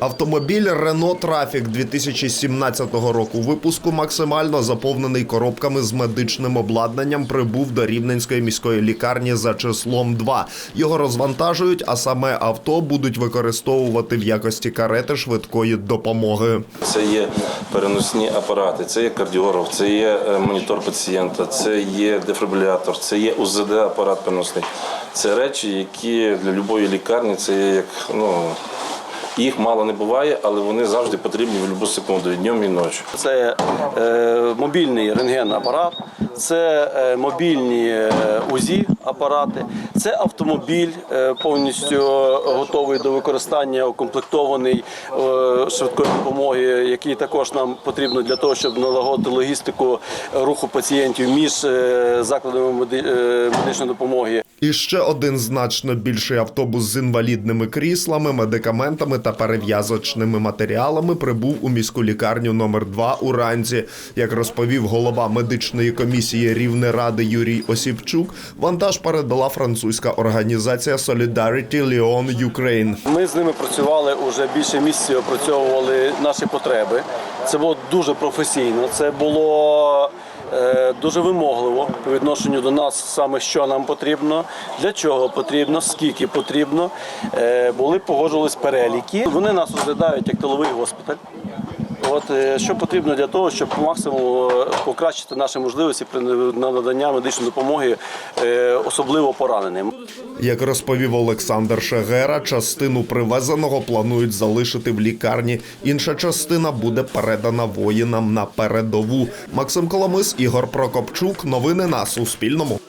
Автомобіль Renault Trafic 2017 року випуску максимально заповнений коробками з медичним обладнанням прибув до Рівненської міської лікарні за числом 2. Його розвантажують, а саме авто будуть використовувати в якості карети швидкої допомоги. Це є переносні апарати, це є кардіограф, це є е, монітор пацієнта, це є дефібрилятор, це є УЗД апарат переносний. Це речі, які для будь-якої лікарні це є як ну. Їх мало не буває, але вони завжди потрібні в будь-яку секунду, і днем і ночі. Це е, мобільний рентген-апарат, це е, мобільні е, УЗІ апарати, це автомобіль е, повністю готовий до використання, укомплектований е, швидкої допомоги, який також нам потрібно для того, щоб налагодити логістику руху пацієнтів між е, закладами меди- е, медичної допомоги. І ще один значно більший автобус з інвалідними кріслами, медикаментами та перев'язочними матеріалами прибув у міську лікарню номер 2 уранці. Як розповів голова медичної комісії Рівнеради Юрій Осіпчук, вантаж передала французька організація Solidarity Lyon Ukraine. Ми з ними працювали уже більше місяців, опрацьовували наші потреби. Це було дуже професійно. Це було е, дуже вимогливо по відношенню до нас, саме що нам потрібно, для чого потрібно, скільки потрібно. Е, були погоджувались переліки. Вони нас розглядають як тиловий госпіталь. От е, що потрібно для того, щоб по максимуму е, покращити наші можливості при на надання медичної допомоги, е, особливо пораненим. Як розповів Олександр Шегера, частину привезеного планують залишити в лікарні. Інша частина буде передана воїнам на передову. Максим Коломис, Ігор Прокопчук. Новини на Суспільному.